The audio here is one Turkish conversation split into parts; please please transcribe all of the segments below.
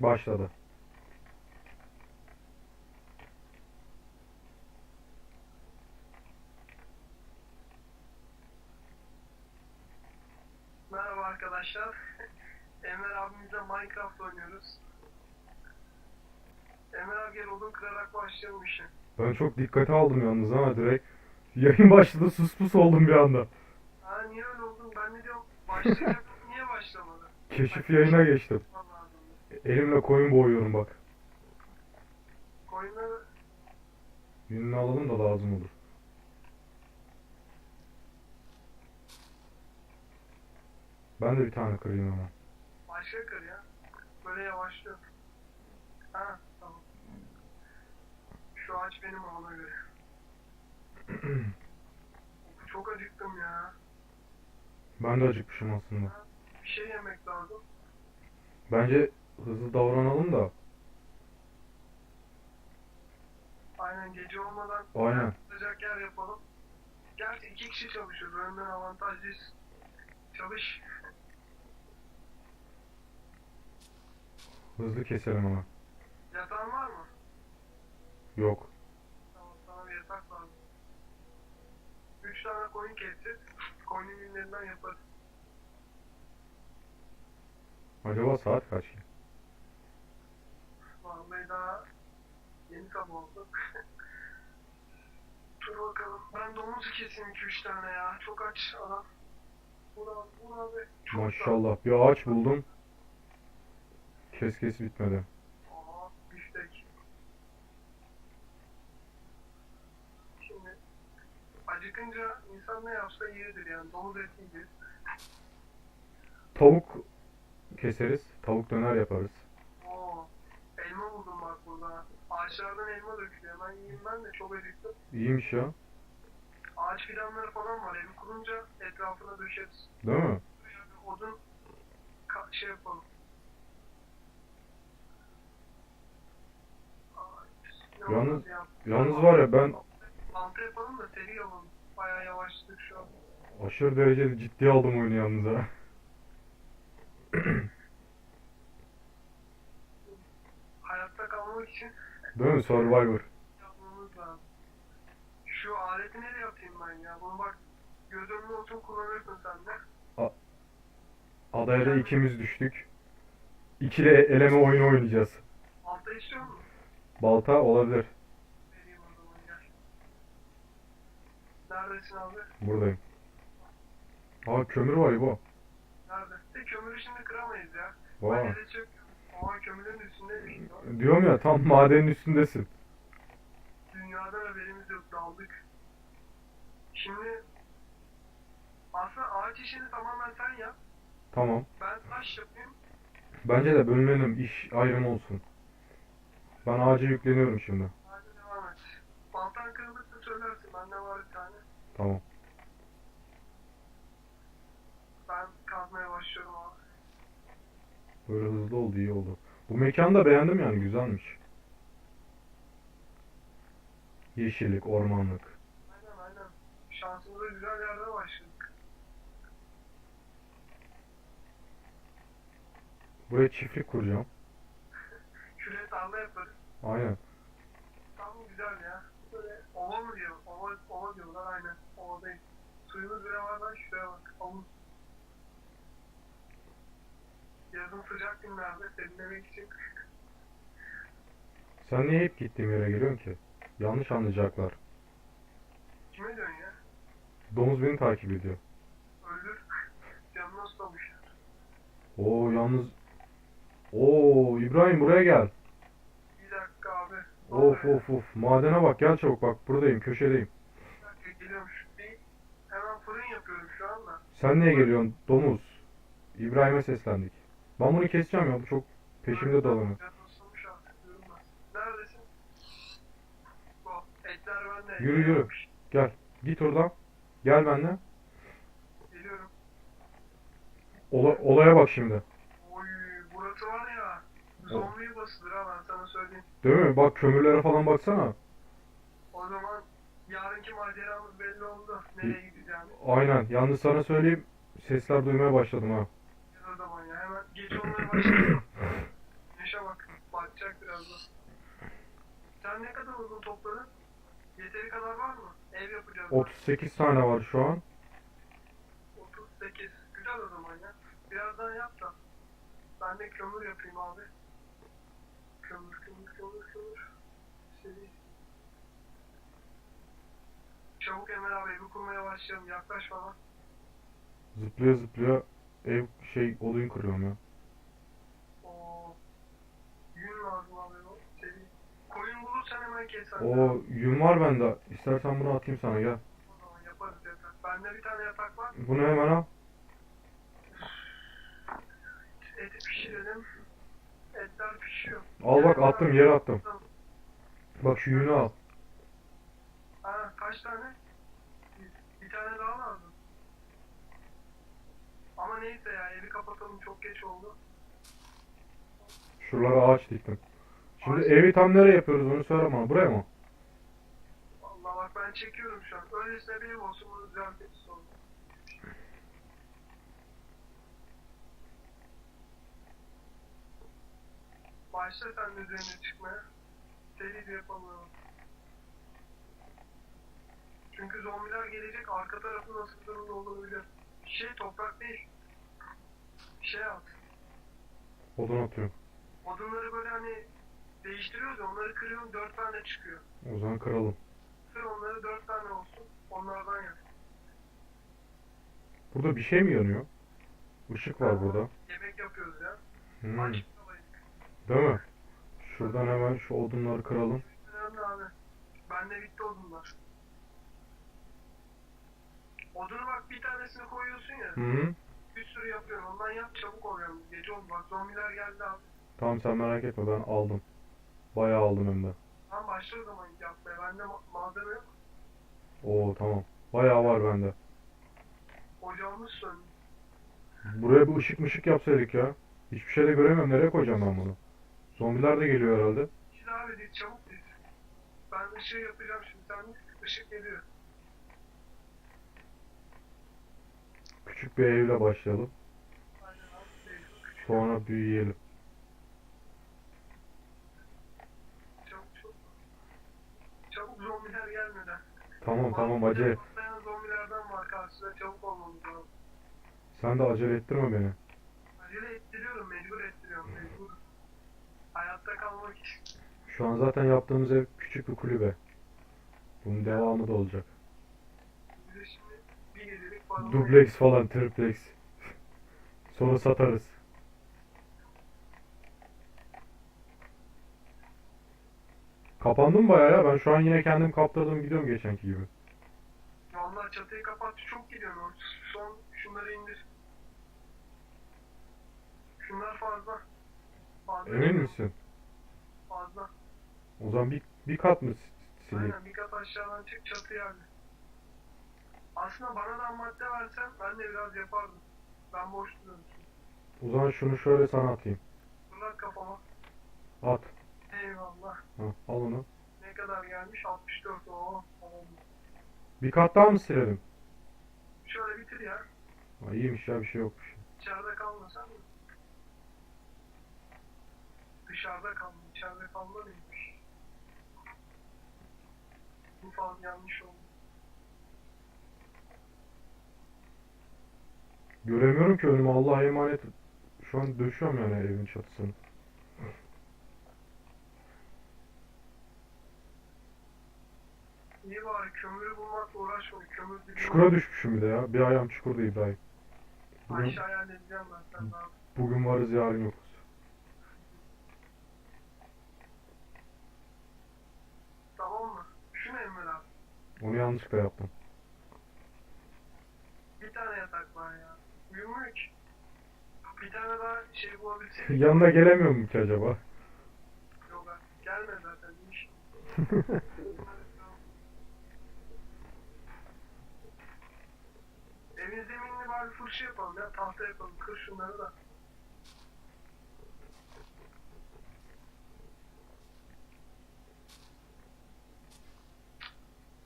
Başladı. Merhaba arkadaşlar. Emre abimizle Minecraft oynuyoruz. Emre abi gel odun kırarak başlayalım işe. Ben çok dikkate aldım yalnız ha direkt. Yayın başladı sus pus oldum bir anda. Ha niye öyle oldun? Ben de diyorum başlayacak niye başlamadı? Keşif yayına geçtim. Elimle koyun boğuyorum bak. Koyunları Yününü alalım da lazım olur. Ben de bir tane kırayım hemen. başka kır ya. Böyle yavaşlıyor. Ha tamam. Şu ağaç benim ona göre. Çok acıktım ya. Ben de acıkmışım aslında. Bir şey yemek lazım. Bence hızlı davranalım da. Aynen gece olmadan Aynen. Sıcak yer yapalım. Gerçi iki kişi çalışıyoruz. Önden avantajlıyız. Çalış. Hızlı keselim ama. Yatağın var mı? Yok. Tamam sana bir yatak lazım. Üç tane koyun keseceğiz. Koyunun yünlerinden yaparız. Acaba saat kaç? Vallahi daha yeni sabah oldu. Dur bakalım. Ben domuz keseyim iki üç tane ya. Çok aç adam. Buna, buna be. Çok Maşallah bir ağaç buldum. Kes kes bitmedi. Aa, biftek. Şimdi acıkınca insan ne yapsa yiyedir yani. Domuz eti yiyeceğiz. Tavuk keseriz. Tavuk döner yaparız. Oo, elma buldum bak Ağaçlardan elma dökülüyor. Ben yiyeyim ben de çok acıktım. İyiymiş ya. Ağaç fidanları falan var. Evi kurunca etrafına döşeriz. Değil mi? Yani odun ka- şey yapalım. Ay, Yalnız- ya. Yalnız var ya ben Mantı yapalım da seri yapalım. Bayağı yavaşladık şu an. aşırı derecede ciddiye aldım oyunu yalnız ha. Hayatta kalmak için Değil mi? Survivor. yapmamız lazım. Şu aleti nereye atayım ben ya? Bunu bak göz önüne olsun kullanırsın sen de. Adaya da ikimiz düştük. İkili eleme oyunu oynayacağız. Altta istiyor musun? Balta olabilir. Vereyim o zaman gel. Neredesin abi? Buradayım. Aa kömür var bu. Nerede? De kömürü şimdi kıramayız ya. Vay. Ben de Aa kömürün üstündeymiş. ya. Diyorum ya tam madenin üstündesin. Dünyadan haberimiz yok daldık. Şimdi aslında ağaç işini tamamen sen yap. Tamam. Ben taş yapayım. Bence de bölünelim iş ayrım olsun. Ben ağaca yükleniyorum şimdi. Hadi devam et. Baltan kırılırsa söylersin. Bende var bir tane. Tamam. Ben kazmaya başlıyorum abi. Böyle hızlı oldu iyi oldu. Bu mekanı da beğendim yani güzelmiş. Yeşillik, ormanlık. Aynen aynen. Şansımıza güzel yerde başladık. Buraya çiftlik kuracağım. Şuraya tarla yaparız. Aynen. Tam güzel ya. Böyle ova mı diyor? Ova, ova diyorlar aynen. Ovadayız. Suyumuz bile var lan şuraya bak. Havuz. Yazın sıcak günlerde serinlemek için. Sen niye hep gittiğim yere geliyorsun ki? Yanlış anlayacaklar. Kime diyorsun ya? Domuz beni takip ediyor. Öldür. Canına susamış. Oo yalnız... Oo İbrahim buraya gel. Bir dakika abi. Of Abi, of of. Madene bak gel çabuk bak buradayım köşedeyim. Bir dakika geliyorum. Şu bir hemen fırın yapıyorum şu anda. Sen niye geliyorsun domuz? İbrahim'e seslendik. Ben bunu keseceğim ya bu çok peşimde dolanıyor. Yürü, yürü. Gel git oradan. Gel benimle. Geliyorum. Ola- olaya bak şimdi. Oy burası var ya. Zombi basılır ha ben sana söyleyeyim. Değil mi? Bak kömürlere falan baksana. O zaman yarınki maceramız belli oldu. Nereye gideceğimiz. Aynen. Yalnız sana söyleyeyim. Sesler duymaya başladım ha. Yaşa bak. birazdan. Sen ne kadar uzun topladın? Yeteri kadar var mı? Ev yapacağız. 38 tane var şu an. 38. Güzel o zaman ya. Birazdan yap da. Ben de kömür yapayım abi. Kömür, kömür, kömür, kömür. Seri. Çabuk Emel abi evi kurmaya başlayalım. Yaklaş bana. Zıplaya zıplaya ev şey odun kırıyorum ya. Oo. Yün lazım abi o. Seri. Koyun bulursan hemen kes sen. O yün var bende. İstersen bunu atayım sana gel. O zaman yaparız yatak. Bende bir tane yatak var. Bunu hemen al. Eti pişirelim. Etler pişiyor. Al bak attım yere attım. Bak şu yünü al. Ha kaç tane? Bir, bir tane daha lazım. Ama neyse ya evi kapatalım çok geç oldu. Şuralara ağaç diktim. Şimdi evi tam nereye yapıyoruz onu söyle bana. Buraya mı? Vallahi bak ben çekiyorum şu an. Öylesine bir ev olsun bunu düzeltiriz sonra. Başla sen de üzerine çıkmaya. Seri de yapamıyorum. Çünkü zombiler gelecek arka tarafı nasıl durumda biliyorum. Şey toprak değil. Şey at. Odun atıyorum. Odunları böyle hani değiştiriyoruz ya onları kırıyorum dört tane çıkıyor. O zaman kıralım. Sır onları dört tane olsun. Onlardan yap. Burada bir şey mi yanıyor? Işık var burada. Yemek yapıyoruz ya. Hmm, Aç değil mi? Şuradan hemen şu odunları kıralım. Önemli abi. Bende bitti odunlar. Odunu bak bir tanesini koyuyorsun ya. Hı hı. Bir sürü yapıyorsun. Ondan yap çabuk oluyor. Gece oldu bak zombiler geldi abi. Tamam sen merak etme ben aldım. Bayağı aldım hem de. Tamam başla o zaman yapmaya. Bende ma- malzeme yok. Oo tamam. Bayağı var bende. Ocağımız söndü. Buraya bir ışık mışık yapsaydık ya. Hiçbir şey de göremiyorum. Nereye koyacağım ben bunu? Zombiler de geliyor herhalde. Diz abi diz çabuk diz. Ben ışığı yapacağım şimdi. Sen diz. Işık geliyor. Küçük bir evle başlayalım. Aynen abi. Sonra büyüyelim. Çabuk çabuk. Çabuk zombiler gelmeden. Tamam tamam acele. Patlayan zombilerden var karşıda çabuk olmamız lazım. Sen de acele ettirme beni. Acele ettiriyorum, mecbur ettiriyorum, mecbur. Hayatta kalmak için. Şu an zaten yaptığımız ev küçük bir kulübe. Bunun devamı da olacak. Bir de şimdi bir gecelik falan. Dubleks falan, triplex. Sonra satarız. Kapandım bayağı ya. Ben şu an yine kendim kaptırdım gidiyorum geçenki gibi. Vallahi çatıyı kapattı, çok gidiyor. o. Son şunları indir. Şunlar fazla. Fazla. Emin misin? Fazla. O zaman bir, bir kat mı sileyim? Aynen bir kat aşağıdan çık çatıya hadi. Aslında bana da madde versen ben de biraz yapardım. Ben boş duruyorum. O zaman şunu şöyle sana atayım. Fırlat kafama. At. Eyvallah. Ha, al onu. Ne kadar gelmiş? 64. Oo. tamam. Bir kat daha mı silelim? Şöyle bitir ya. Ha, iyiymiş ya bir şey yokmuş. İçeride kalmasan mı? Dışarıda kalma, içeride kalma neymiş? Bu falan yanlış oldu. Göremiyorum ki önümü Allah'a emanet. Şu an döşüyorum yani evin çatısını. İyi bari kömürü bulmakla uğraşma. Kömür dibine Çukura düşmüşüm bir de ya. Bir ayağım çukurda İbrahim. Bugün, aşağıya halledeceğim ben sen daha. bugün varız yarın yokuz. Tamam mı? Şu ne Emre abi? Onu yanlışlıkla yaptım. Bir tane yatak var ya. Uyumuyor ki. Bir tane daha şey bulabilsek. Yanına gelemiyor mu ki acaba? Yok abi. Gelme zaten. İş. Evin zeminini bari fırça yapalım ya. Tahta yapalım. Kır şunları da.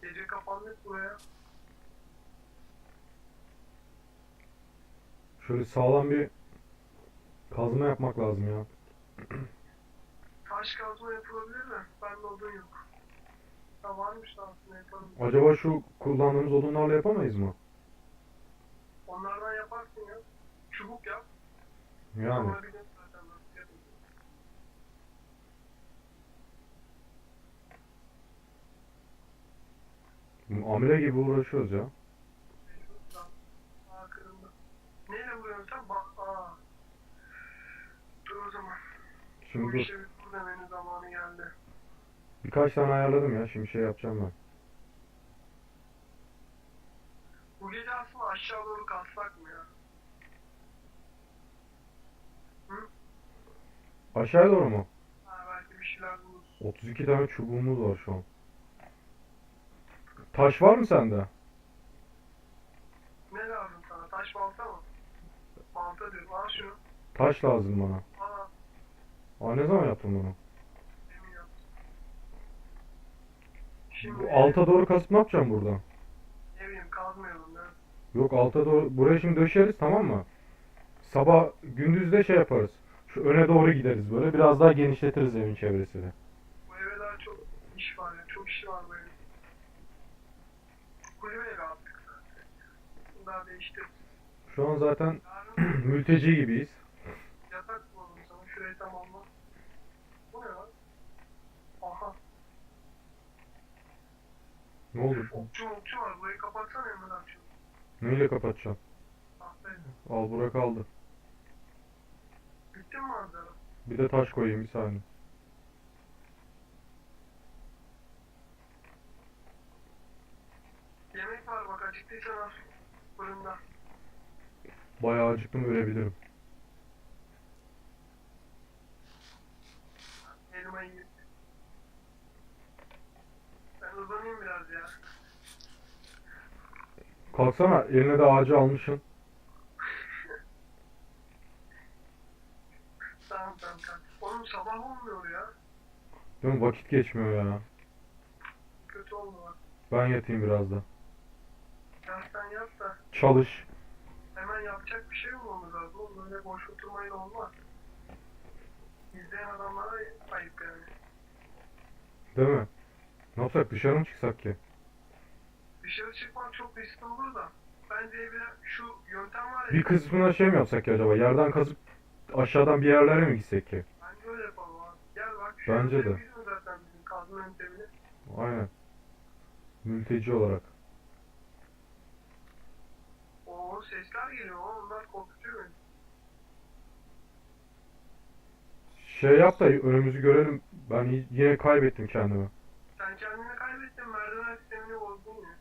Gece kapandık buraya. Şöyle sağlam bir kazma yapmak lazım ya. Taş kazma yapılabilir mi? Bende odun yok. Ha varmış da aslında yaparım. Acaba şu kullandığımız odunlarla yapamayız mı? Onlardan ya. Çubuk yap. Yani. Amele gibi uğraşıyoruz ya. Neyle sen? Bak aa. Dur o zaman. Bu Şimdi dur. işe bir demenin zamanı geldi. Birkaç tane ayarladım ya. Şimdi şey yapacağım ben. Bu gece aslında aşağı doğru kalksak mı ya? Aşağıya doğru mu? Ha belki bir şeyler buluruz. 32 tane çubuğumuz var şu an. Taş var mı sende? Ne lazım sana? Taş balta mı? Balta diyorum. Al şunu. Taş lazım bana. Aa Aa ne zaman yaptın bunu? Şimdi Bu alta doğru kasıp ne yapacağım burada? ne bileyim kazmayalım ya. Yok alta doğru. Buraya şimdi döşeriz tamam mı? Sabah gündüz de şey yaparız. Şu öne doğru gideriz böyle. Biraz daha genişletiriz evin çevresini. Bu eve daha çok iş var ya. Çok işi var bu evin. Kulübe evi attık zaten. Bunu daha değiştiririz. Şu an zaten mülteci gibiyiz. yatak bulalım sana. Şurayı tamamla. Bu ne lan? Aha. Ne olur? Okçu okçu var. Burayı kapatsana Emre şunu. Neyle kapatacağım? Tahtayla. Al bura kaldı. Bitti mi manzara? Bir de taş koyayım bir saniye. Yemek var bak acıktıysan al. Fırında. Bayağı acıktım ölebilirim. Elmayı ye. Ben uzanayım biraz ya. Kalksana eline de ağacı almışsın. Tamam tamam tamam. Sabah olmuyor ya. Değil mi? Vakit geçmiyor ya. Kötü oldu bak. Ben yatayım biraz da. Ya sen yap da Çalış. hemen yapacak bir şey bulmamız lazım. Oğlum Böyle boş oturmayla olmaz. İzleyen adamlara ayıp yani. Değil mi? Ne yapsak dışarı mı çıksak ki? Dışarı çıkmak çok riskli olur da. Bence bir şu yöntem var ya. Bir kısmına şey mi yapsak ki acaba? Yerden kazıp aşağıdan bir yerlere mi gitsek ki? Bence öyle yapalım abi. Gel bak şu Bence de. biliyorsun zaten bizim kazma yöntemini. Aynen. Mülteci olarak. Oo sesler geliyor. Onlar korkutuyor beni. Şey yap da önümüzü görelim. Ben yine kaybettim kendimi. Sen kendini kaybettin. Merdiven sistemini bozdun ya.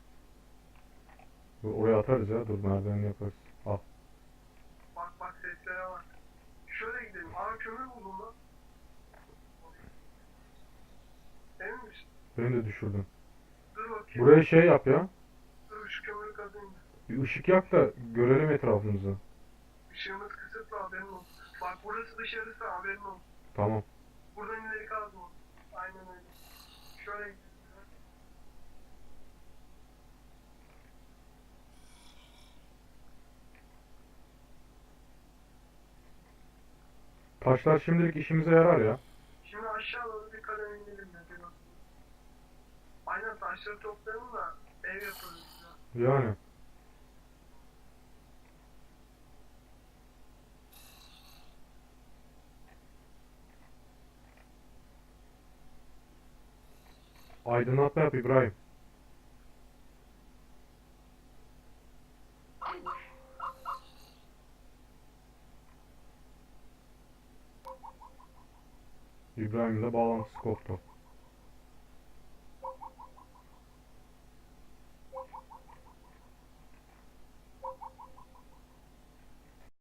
Dur, Oraya atarız ya. Dur merdiveni yaparız. Al. Bak bak seslere bak. Şöyle gidelim. Aa kömür buldum lan. Emin misin? Beni de düşürdün. Dur bakayım. Buraya şey yap ya. Dur şu kömürü kazayım. Bir ışık yak da görelim etrafımızı. Işığımız kısıtlı haberin olsun. Bak burası dışarısı haberin olsun. Tamam. Buradan ileri kazma. Aynen öyle. Şöyle. Taşlar şimdilik işimize yarar ya. Şimdi aşağı doğru bir kadem inelim de bir bakalım. Aynen taşları toplayalım da ev yaparız ya. Yani. Aydınlatma yap İbrahim. İbrahim'le bağlantısı koptu.